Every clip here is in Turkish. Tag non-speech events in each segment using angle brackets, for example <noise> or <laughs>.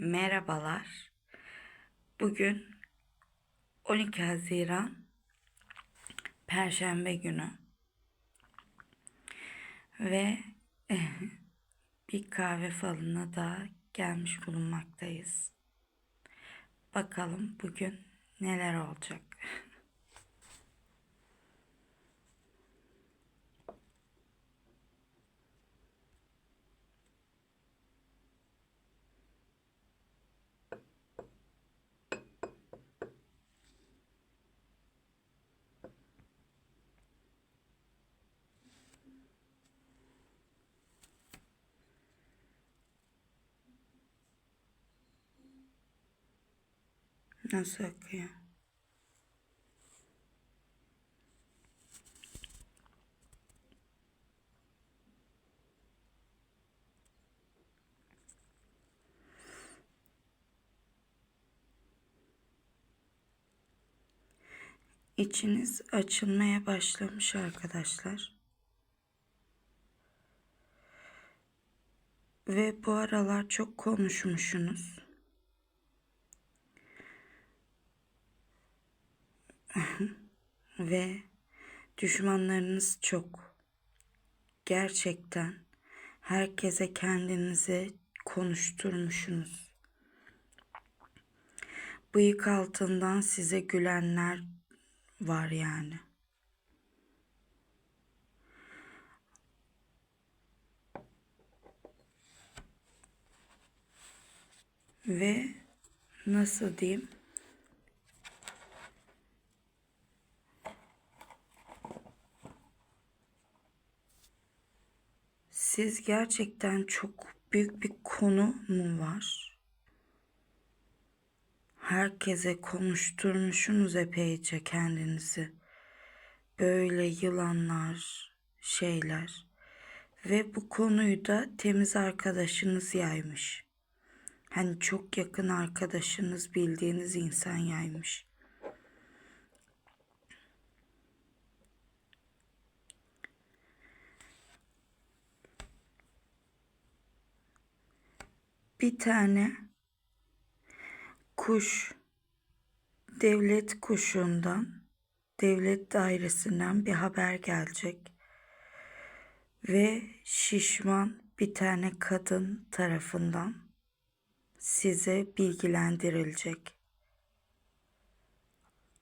Merhabalar. Bugün 12 Haziran Perşembe günü ve <laughs> bir kahve falına da gelmiş bulunmaktayız. Bakalım bugün neler olacak. Nasıl akıyor? İçiniz açılmaya başlamış arkadaşlar. Ve bu aralar çok konuşmuşsunuz. <laughs> Ve düşmanlarınız çok. Gerçekten herkese kendinizi konuşturmuşsunuz. Bıyık altından size gülenler var yani. Ve nasıl diyeyim? Siz gerçekten çok büyük bir konu mu var? Herkese konuşturmuşsunuz epeyce kendinizi. Böyle yılanlar, şeyler. Ve bu konuyu da temiz arkadaşınız yaymış. Hani çok yakın arkadaşınız, bildiğiniz insan yaymış. Bir tane kuş devlet kuşundan, devlet dairesinden bir haber gelecek. Ve şişman bir tane kadın tarafından size bilgilendirilecek.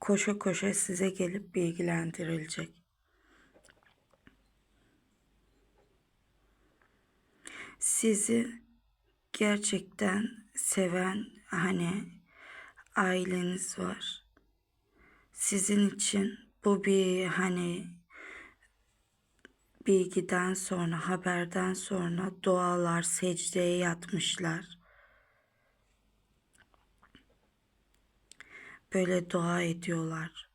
Koşa koşa size gelip bilgilendirilecek. Sizi gerçekten seven hani aileniz var. Sizin için bu bir hani bilgiden sonra, haberden sonra dualar secdeye yatmışlar. Böyle dua ediyorlar.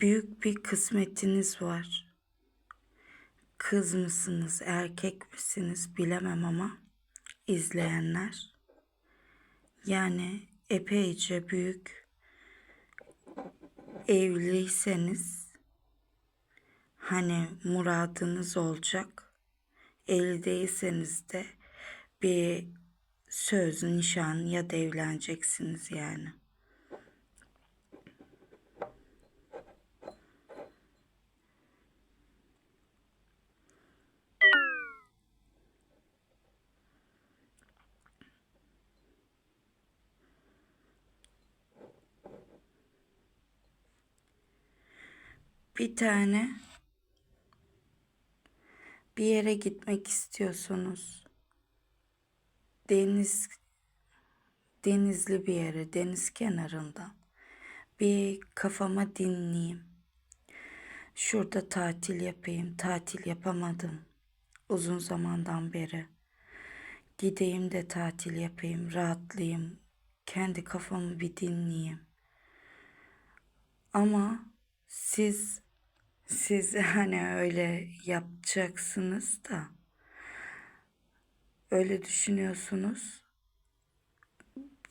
Büyük bir kısmetiniz var. Kız mısınız, erkek misiniz bilemem ama izleyenler. Yani epeyce büyük evliyseniz hani muradınız olacak. Evli değilseniz de bir söz, nişan ya da evleneceksiniz yani. Bir tane bir yere gitmek istiyorsunuz. Deniz denizli bir yere, deniz kenarında. Bir kafama dinleyeyim. Şurada tatil yapayım. Tatil yapamadım uzun zamandan beri. Gideyim de tatil yapayım, rahatlayayım. Kendi kafamı bir dinleyeyim. Ama siz siz <laughs> hani öyle yapacaksınız da öyle düşünüyorsunuz.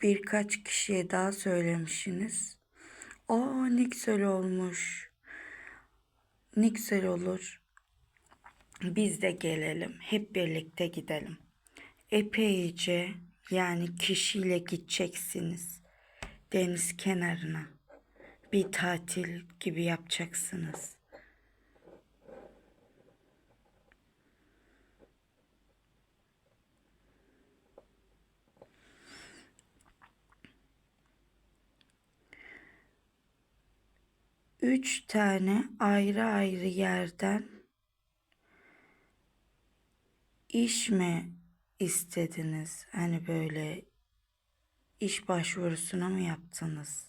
Birkaç kişiye daha söylemişsiniz. O ne güzel olmuş. Ne güzel olur. Biz de gelelim. Hep birlikte gidelim. epeyce yani kişiyle gideceksiniz deniz kenarına. Bir tatil gibi yapacaksınız. Üç tane ayrı ayrı yerden iş mi istediniz? Hani böyle iş başvurusuna mı yaptınız?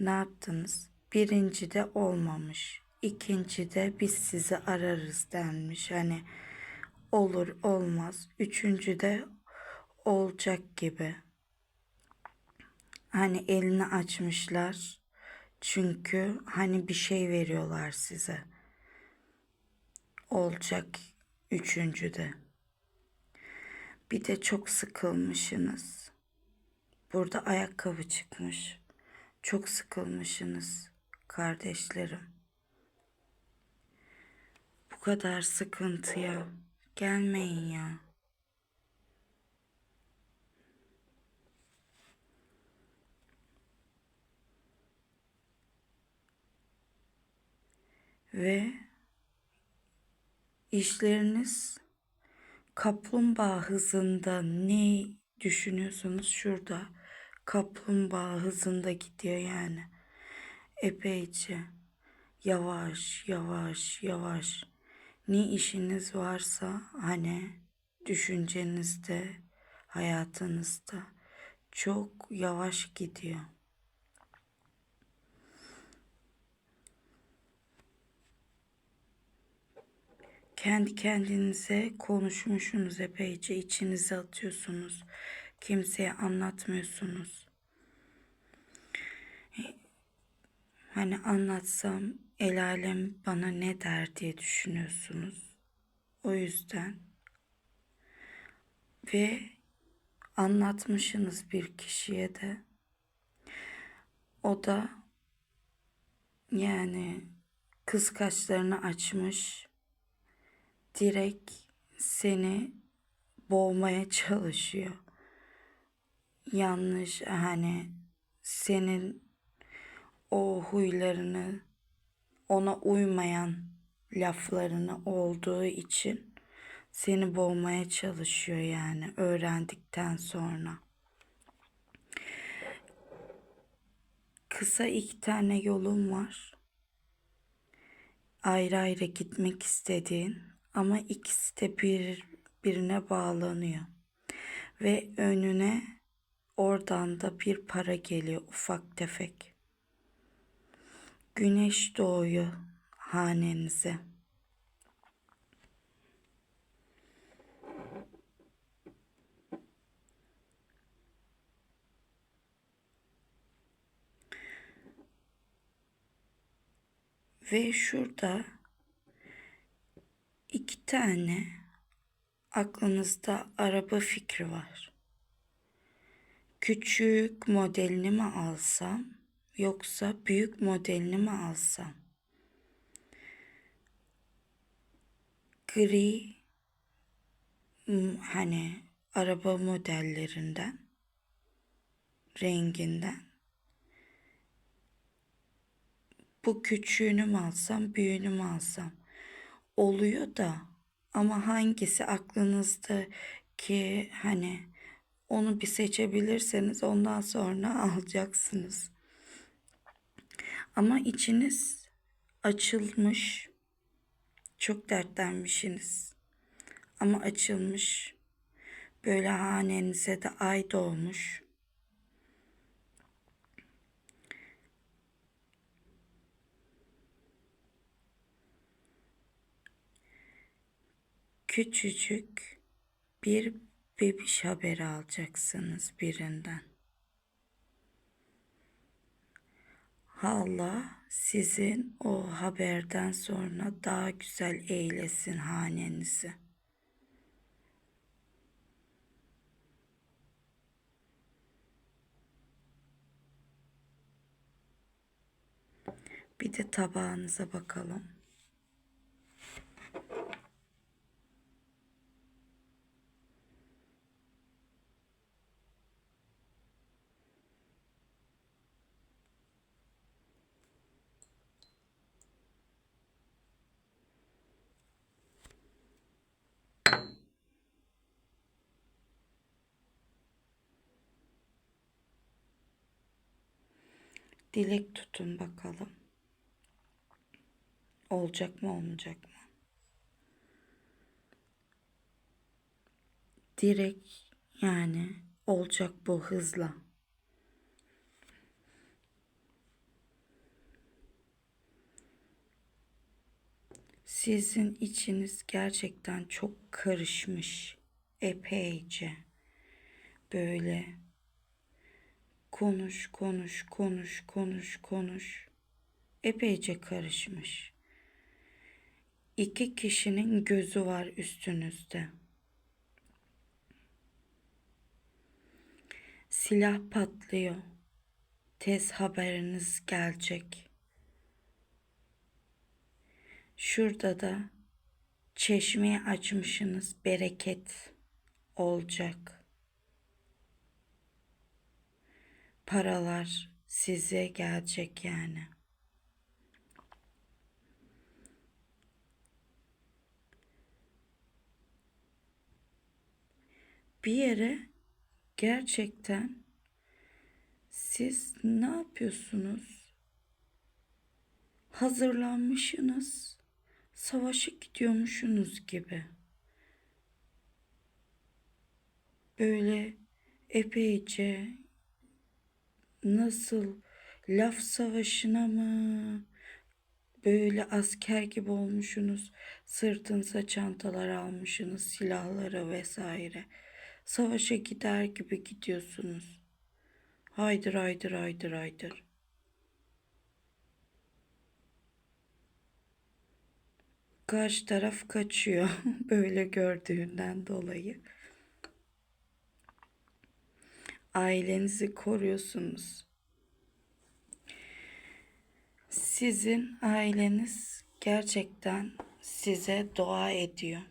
Ne yaptınız? Birinci de olmamış. İkinci de biz sizi ararız denmiş. Hani olur olmaz. Üçüncü de olacak gibi. Hani elini açmışlar. Çünkü hani bir şey veriyorlar size. Olacak üçüncü de. Bir de çok sıkılmışsınız. Burada ayakkabı çıkmış. Çok sıkılmışsınız kardeşlerim. Bu kadar sıkıntıya gelmeyin ya. Ve işleriniz kaplumbağa hızında ne düşünüyorsunuz şurada kaplumbağa hızında gidiyor yani epeyce yavaş yavaş yavaş ne işiniz varsa hani düşüncenizde hayatınızda çok yavaş gidiyor. Kendi kendinize konuşmuşsunuz epeyce içinize atıyorsunuz. Kimseye anlatmıyorsunuz. Hani anlatsam el alem bana ne der diye düşünüyorsunuz. O yüzden ve anlatmışsınız bir kişiye de. O da yani kıskaçlarını açmış. Direkt seni boğmaya çalışıyor. Yanlış hani senin o huylarını ona uymayan laflarını olduğu için seni boğmaya çalışıyor yani öğrendikten sonra. Kısa iki tane yolun var. Ayrı ayrı gitmek istediğin ama ikisi de bir birine bağlanıyor. Ve önüne oradan da bir para geliyor ufak tefek. Güneş doğuyor hanenize. Ve şurada iki tane aklınızda araba fikri var. Küçük modelini mi alsam yoksa büyük modelini mi alsam? Gri hani araba modellerinden renginden bu küçüğünü mü alsam, büyüğünü mü alsam? Oluyor da ama hangisi aklınızda ki hani onu bir seçebilirseniz ondan sonra <laughs> alacaksınız. Ama içiniz açılmış. Çok dertlenmişsiniz. Ama açılmış. Böyle hanenize de ay doğmuş. Küçücük bir bebiş haberi alacaksınız birinden. Allah sizin o haberden sonra daha güzel eylesin hanenizi. Bir de tabağınıza bakalım. Dilek tutun bakalım. Olacak mı olmayacak mı? Direkt yani olacak bu hızla. Sizin içiniz gerçekten çok karışmış. Epeyce. Böyle konuş, konuş, konuş, konuş, konuş. Epeyce karışmış. İki kişinin gözü var üstünüzde. Silah patlıyor. Tez haberiniz gelecek. Şurada da çeşmeyi açmışsınız. Bereket olacak. Paralar size gelecek yani. Bir yere gerçekten siz ne yapıyorsunuz? Hazırlanmışsınız. Savaşa gidiyormuşsunuz gibi. Böyle epeyce nasıl? Laf savaşına mı? Böyle asker gibi olmuşsunuz. Sırtınıza çantalar almışsınız silahları vesaire. Savaşa gider gibi gidiyorsunuz. Haydır haydır haydır haydır. Karşı taraf kaçıyor <laughs> böyle gördüğünden dolayı ailenizi koruyorsunuz sizin aileniz gerçekten size dua ediyor.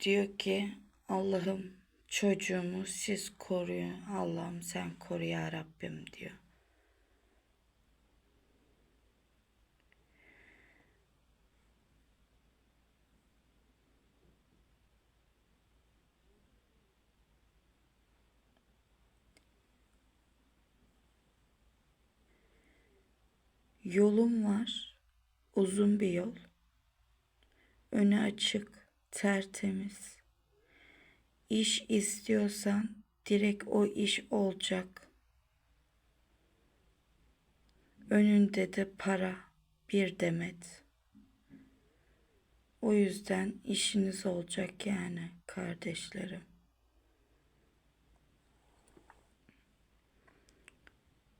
Diyor ki Allah'ım çocuğumu siz koruyun. Allah'ım sen koru ya Rabbim diyor. Yolum var. Uzun bir yol. Önü açık, tertemiz. İş istiyorsan direkt o iş olacak. Önünde de para bir demet. O yüzden işiniz olacak yani kardeşlerim.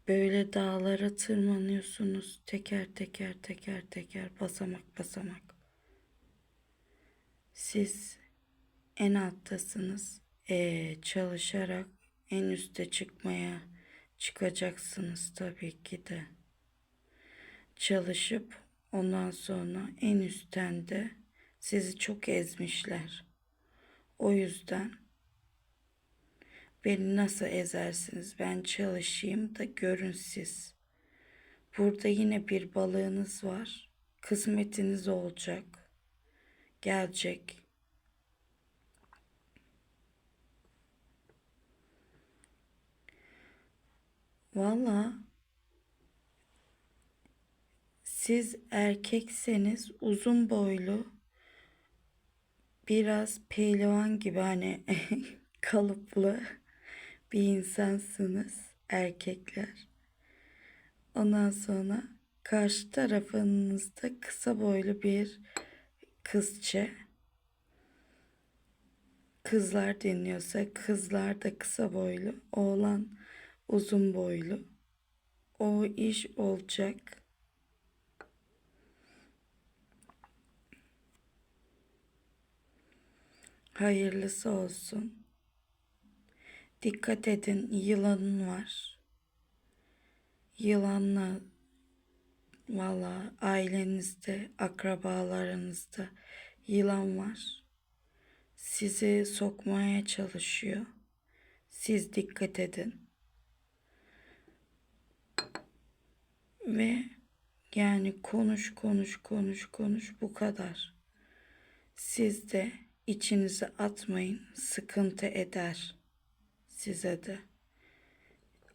Böyle dağlara tırmanıyorsunuz teker teker teker teker basamak basamak. Siz en alttasınız. Ee, çalışarak en üste çıkmaya çıkacaksınız tabii ki de. Çalışıp ondan sonra en üstten de sizi çok ezmişler. O yüzden Beni nasıl ezersiniz? Ben çalışayım da görün siz. Burada yine bir balığınız var. Kısmetiniz olacak. Gelecek. Valla siz erkekseniz uzun boylu biraz pehlivan gibi hani <laughs> kalıplı bir insansınız erkekler. Ondan sonra karşı tarafınızda kısa boylu bir kızçe. Kızlar dinliyorsa kızlar da kısa boylu, oğlan uzun boylu. O iş olacak. Hayırlısı olsun. Dikkat edin yılanın var. Yılanla valla ailenizde, akrabalarınızda yılan var. Sizi sokmaya çalışıyor. Siz dikkat edin. Ve yani konuş konuş konuş konuş bu kadar. Siz de içinize atmayın sıkıntı eder.'' Size de.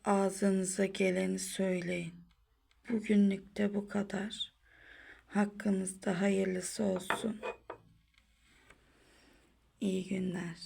ağzınıza geleni söyleyin. Bugünlük de bu kadar. Hakkınızda hayırlısı olsun. İyi günler.